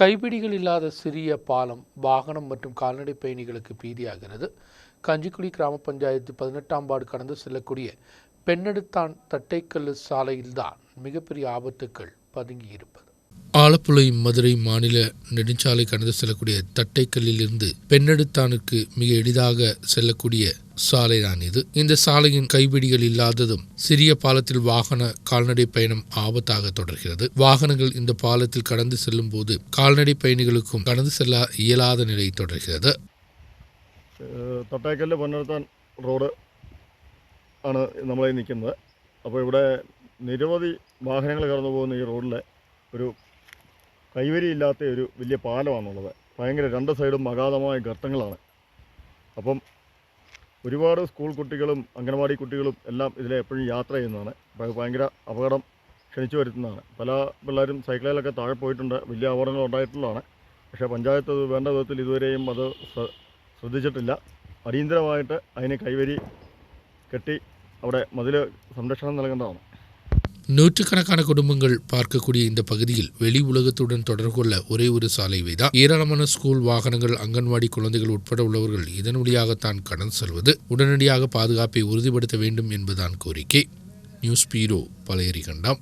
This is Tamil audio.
கைப்பிடிகள் இல்லாத சிறிய பாலம் வாகனம் மற்றும் கால்நடை பயணிகளுக்கு பீதியாகிறது. கஞ்சிக்குடி கிராம பஞ்சாயத்து பதினெட்டாம் வார்டு கடந்து செல்லக்கூடிய பெண்ணெடுத்தான் தட்டைக்கல்லு சாலையில்தான் மிகப்பெரிய ஆபத்துக்கள் பதுங்கியிருப்பது. ஆலப்புழை மதுரை மாநில நெடுஞ்சாலை கடந்து செல்லக்கூடிய தட்டைக்கல்லில் இருந்து பெண்ணெடுத்தானுக்கு மிக எளிதாக செல்லக்கூடிய சாலை தான் இது இந்த சாலையின் கைப்பிடிகள் இல்லாததும் சிறிய பாலத்தில் வாகன கால்நடை பயணம் ஆபத்தாக தொடர்கிறது வாகனங்கள் இந்த பாலத்தில் கடந்து செல்லும் போது கால்நடை பயணிகளுக்கும் கடந்து செல்ல இயலாத நிலை தொடர்கிறது ഏഹ് തട്ടേക്കല്ല് പൊന്നെടുത്താൻ റോഡ് ആണ് നമ്മളെ നിൽക്കുന്നത് അപ്പോൾ ഇവിടെ നിരവധി വാഹനങ്ങൾ കടന്നു പോകുന്ന ഈ റോഡിൽ ഒരു കൈവരിയില്ലാത്ത ഒരു വലിയ പാലമാണുള്ളത്. ഭയങ്കര രണ്ട് സൈഡും അഗാധമായ ഗർത്തങ്ങളാണ്. അപ്പം ഒരുപാട് സ്കൂൾ കുട്ടികളും അംഗനവാടി കുട്ടികളും എല്ലാം ഇതിലെ എപ്പോഴും യാത്ര ചെയ്യുന്നതാണ്. ഭയങ്കര അപകടം ക്ഷണിച്ചു വരുത്തുന്നതാണ്. പല പിള്ളേരും സൈക്കിളിലൊക്കെ താഴെ പോയിട്ടുണ്ട്. വലിയ അപകടങ്ങൾ ഉണ്ടായിട്ടുള്ളതാണ്. പക്ഷേ പഞ്ചായത്ത് വേണ്ട വിധത്തിൽ ഇതുവരെയും അത് ശ്രദ്ധിച്ചിട്ടില്ല. അടിയന്തരമായിട്ട് അതിന് കൈവരി കെട്ടി അവിടെ മതിൽ സംരക്ഷണം നൽകേണ്ടതാണ്. நூற்றுக்கணக்கான குடும்பங்கள் பார்க்கக்கூடிய இந்த பகுதியில் வெளி உலகத்துடன் தொடர்பு கொள்ள ஒரே ஒரு சாலை வைதான் ஏராளமான ஸ்கூல் வாகனங்கள் அங்கன்வாடி குழந்தைகள் உட்பட உள்ளவர்கள் இதன் வழியாகத்தான் கடன் செல்வது. உடனடியாக பாதுகாப்பை உறுதிப்படுத்த வேண்டும் என்பதுதான் கோரிக்கை. நியூஸ் பீரோ பழையரிகண்டம்